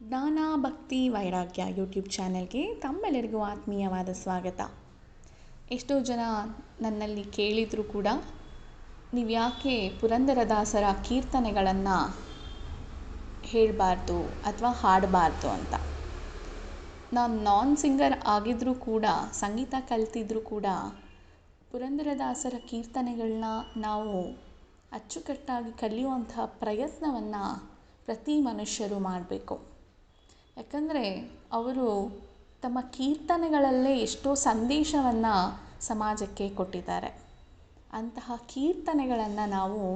ಜ್ಞಾನ ಭಕ್ತಿ ವೈರಾಗ್ಯ ಯೂಟ್ಯೂಬ್ ಚಾನೆಲ್ಗೆ ತಮ್ಮೆಲ್ಲರಿಗೂ ಆತ್ಮೀಯವಾದ ಸ್ವಾಗತ. ಎಷ್ಟೋ ಜನ ನನ್ನಲ್ಲಿ ಕೇಳಿದರೂ ಕೂಡ ನೀವು ಯಾಕೆ ಪುರಂದರದಾಸರ ಕೀರ್ತನೆಗಳನ್ನು ಹೇಳಬಾರ್ದು ಅಥವಾ ಹಾಡಬಾರ್ದು ಅಂತ. ನಾನು ನಾನ್ ಸಿಂಗರ್ ಆಗಿದ್ದರೂ ಕೂಡ, ಸಂಗೀತ ಕಲಿತಿದ್ರೂ ಕೂಡ ಪುರಂದರದಾಸರ ಕೀರ್ತನೆಗಳನ್ನ ನಾವು ಅಚ್ಚುಕಟ್ಟಾಗಿ ಕಲಿಯುವಂತಹ ಪ್ರಯತ್ನವನ್ನು ಪ್ರತಿ ಮನುಷ್ಯರು ಮಾಡಬೇಕು. ಯಾಕಂದರೆ ಅವರು ತಮ್ಮ ಕೀರ್ತನೆಗಳಲ್ಲೇ ಎಷ್ಟೋ ಸಂದೇಶವನ್ನು ಸಮಾಜಕ್ಕೆ ಕೊಟ್ಟಿದ್ದಾರೆ. ಅಂತಹ ಕೀರ್ತನೆಗಳನ್ನು ನಾವು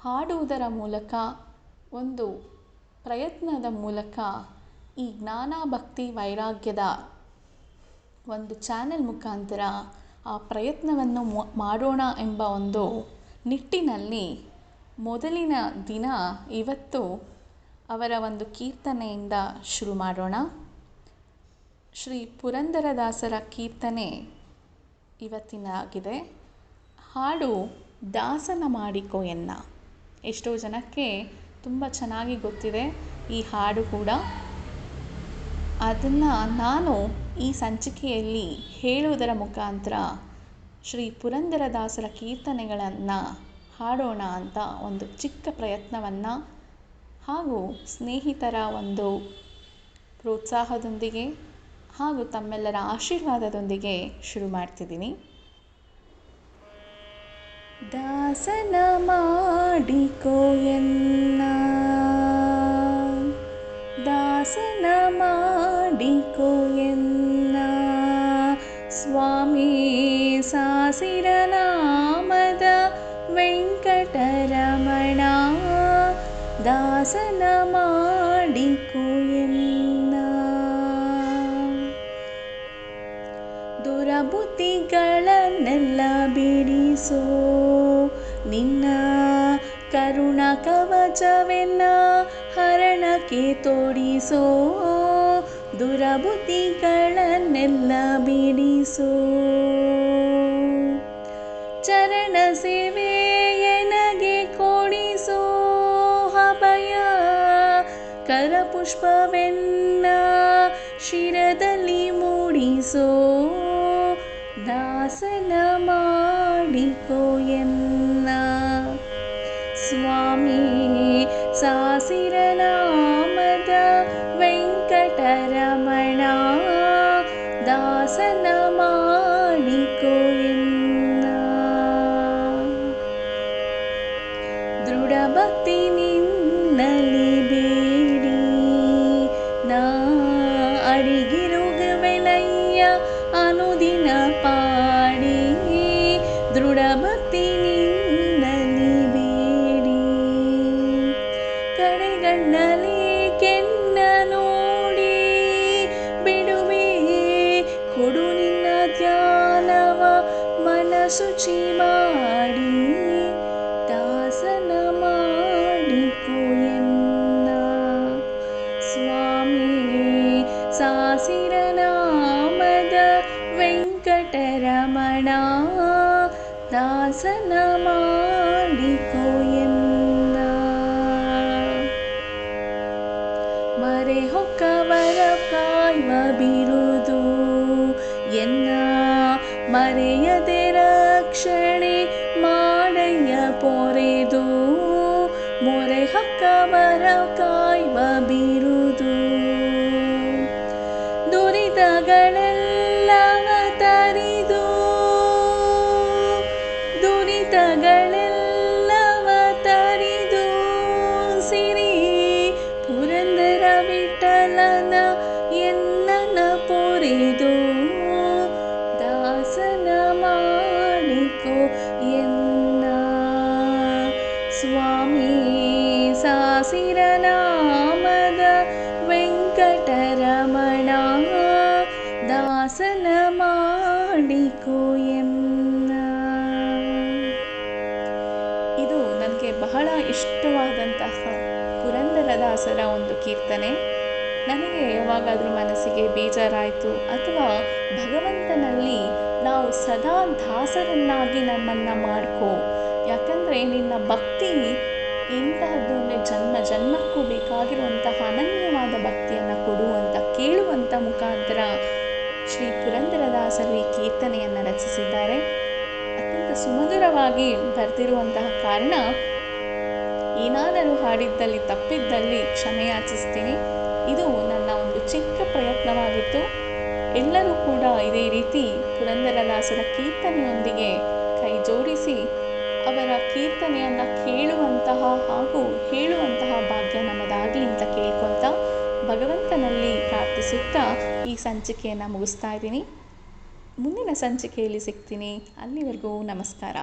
ಹಾಡುವುದರ ಮೂಲಕ, ಒಂದು ಪ್ರಯತ್ನದ ಮೂಲಕ ಈ ಜ್ಞಾನ ಭಕ್ತಿ ವೈರಾಗ್ಯದ ಒಂದು ಚಾನೆಲ್ ಮುಖಾಂತರ ಆ ಪ್ರಯತ್ನವನ್ನು ಮಾಡೋಣ ಎಂಬ ಒಂದು ನಿಟ್ಟಿನಲ್ಲಿ ಮೊದಲಿನ ದಿನ ಇವತ್ತು ಅವರ ಒಂದು ಕೀರ್ತನೆಯಿಂದ ಶುರು ಮಾಡೋಣ. ಶ್ರೀ ಪುರಂದರದಾಸರ ಕೀರ್ತನೆ ಇವತ್ತಿನಾಗಿದೆ ಹಾಡು ದಾಸನ ಮಾಡಿಕೊ ಎನ್ನ. ಎಷ್ಟೋ ಜನಕ್ಕೆ ತುಂಬ ಚೆನ್ನಾಗಿ ಗೊತ್ತಿದೆ ಈ ಹಾಡು ಕೂಡ. ಅದನ್ನು ನಾನು ಈ ಸಂಚಿಕೆಯಲ್ಲಿ ಹೇಳುವುದರ ಮುಖಾಂತರ ಶ್ರೀ ಪುರಂದರದಾಸರ ಕೀರ್ತನೆಗಳನ್ನು ಹಾಡೋಣ ಅಂತ ಒಂದು ಚಿಕ್ಕ ಪ್ರಯತ್ನವನ್ನು ಹಾಗೂ ಸ್ನೇಹಿತರ ಒಂದು ಪ್ರೋತ್ಸಾಹದೊಂದಿಗೆ ಹಾಗೂ ತಮ್ಮೆಲ್ಲರ ಆಶೀರ್ವಾದದೊಂದಿಗೆ ಶುರು ಮಾಡ್ತಿದ್ದೀನಿ. ದಾಸನ ಮಾಡಿಕೋ ಎನ್ನ. ದಾಸನ ಮಾಡಿಕೋ ಎನ್ನ. ಸ್ವಾಮಿ ಸಾಸಿರ ದಾಸನ ಮಾಡಿಕು ಎನ್ನ ದುರಬುದ್ಧಿಗಳನ್ನೆಲ್ಲ ಬಿಡಿಸೋ ನಿನ್ನ ಕರುಣ ಕವಚವೆನ್ನ ಹರಣಕ್ಕೆ ತೋಡಿಸೋ. ದುರಬುದ್ಧಿಗಳನ್ನೆಲ್ಲ ಬಿಡಿಸೋ. ಚರಣ ಸೇವೆ ಕರಪುಷ್ಪವೆನ್ನ ಶಿರದಲ್ಲಿ ಮೂಡಿಸೋ ದಾಸನ ಮಾಡಿಕೋ ಎನ್ನ ಸ್ವಾಮಿ ಸಾಸಿರ ನಾಮದ ವೆಂಕಟರಮಣ ದಾಸನ ಮಾಡಿಕೋ ಎನ್ನ ದೃಢಭಕ್ತಿ ಅಡಿಗಿರುಗವೆನಯ್ಯ ಅನುದಿನ ಪಾಡಿ ದೃಢಭಕ್ತಿ ನಿನ್ನಲಿ ಬೇಡಿ ಕಡೆಗಣ್ಣಲಿ ಕೆನ್ನ ನೋಡಿ ಬಿಡುವೆ ಕೊಡು ನಿನ್ನ ಧ್ಯಾನವ ಮನಸುಚಿ ಮಾಡಿ ಸಾಸಿರ ನಾಮದ ವೆಂಕಟರಮಣ ದಾಸನ ಮಾಡಿಕೋ ಎನ್ನ ಮರೆ ಹೊಕ್ಕವರ ಕಾಯ್ವ ಬಿರುದು ವಿಠಲನ ಎನ್ನನ ಪೊರೆದು ದಾಸನ ಮಾಡಿಕೋ ಎನ್ನ ಸ್ವಾಮಿ ಸಾಸಿರ ನಾಮದ ವೆಂಕಟರಮಣ ದಾಸನ ಮಾಡಿಕೋ ಎನ್ನ ಇದು ನನಗೆ ಬಹಳ ಇಷ್ಟವಾದಂತಹ ಪುರಂದರದಾಸರ ಒಂದು ಕೀರ್ತನೆ. ನನಗೆ ಯಾವಾಗಾದರೂ ಮನಸ್ಸಿಗೆ ಬೇಜಾರಾಯಿತು ಅಥವಾ ಭಗವಂತನಲ್ಲಿ ನಾವು ಸದಾ ದಾಸರನ್ನಾಗಿ ನಮ್ಮನ್ನು ಮಾಡ್ಕೋ. ಯಾಕಂದರೆ ನಿನ್ನ ಭಕ್ತಿ ಇಂತಹದ್ದು ಅಂದರೆ ಜನ್ಮ ಜನ್ಮಕ್ಕೂ ಬೇಕಾಗಿರುವಂತಹ ಅನನ್ಯವಾದ ಭಕ್ತಿಯನ್ನು ಮುಖಾಂತರ ಶ್ರೀ ಪುರಂದರದಾಸರು ಈ ಕೀರ್ತನೆಯನ್ನು ರಚಿಸಿದ್ದಾರೆ. ಅತ್ಯಂತ ಸುಮಧುರವಾಗಿ ಬರೆದಿರುವಂತಹ ಕಾರಣ ಏನಾದರೂ ಹಾಡಿದ್ದಲ್ಲಿ ತಪ್ಪಿದ್ದಲ್ಲಿ ಕ್ಷಮೆಯಾಚಿಸ್ತೀನಿ ಇದು ನನ್ನ ಒಂದು ಚಿಕ್ಕ ಪ್ರಯತ್ನವಾಗಿತ್ತು. ಎಲ್ಲರೂ ಕೂಡ ಇದೇ ರೀತಿ ಪುರಂದರದಾಸರ ಕೀರ್ತನೆಯೊಂದಿಗೆ ಕೈ ಜೋಡಿಸಿ ಅವರ ಕೀರ್ತನೆಯನ್ನು ಕೇಳುವಂತಹ ಹಾಗೂ ಹೇಳುವಂತಹ ಭಾಗ್ಯ ನಮ್ಮದಾಗಲಿ ಅಂತ ಕೇಳ್ಕೊತಾ ಭಗವಂತನಲ್ಲಿ ಪ್ರಾರ್ಥಿಸುತ್ತಾ ಈ ಸಂಚಿಕೆಯನ್ನು ಮುಗಿಸ್ತಾ ಇದ್ದೀನಿ. ಮುಂದಿನ ಸಂಚಿಕೆಯಲ್ಲಿ ಸಿಗ್ತೀನಿ. ಅಲ್ಲಿವರೆಗೂ ನಮಸ್ಕಾರ.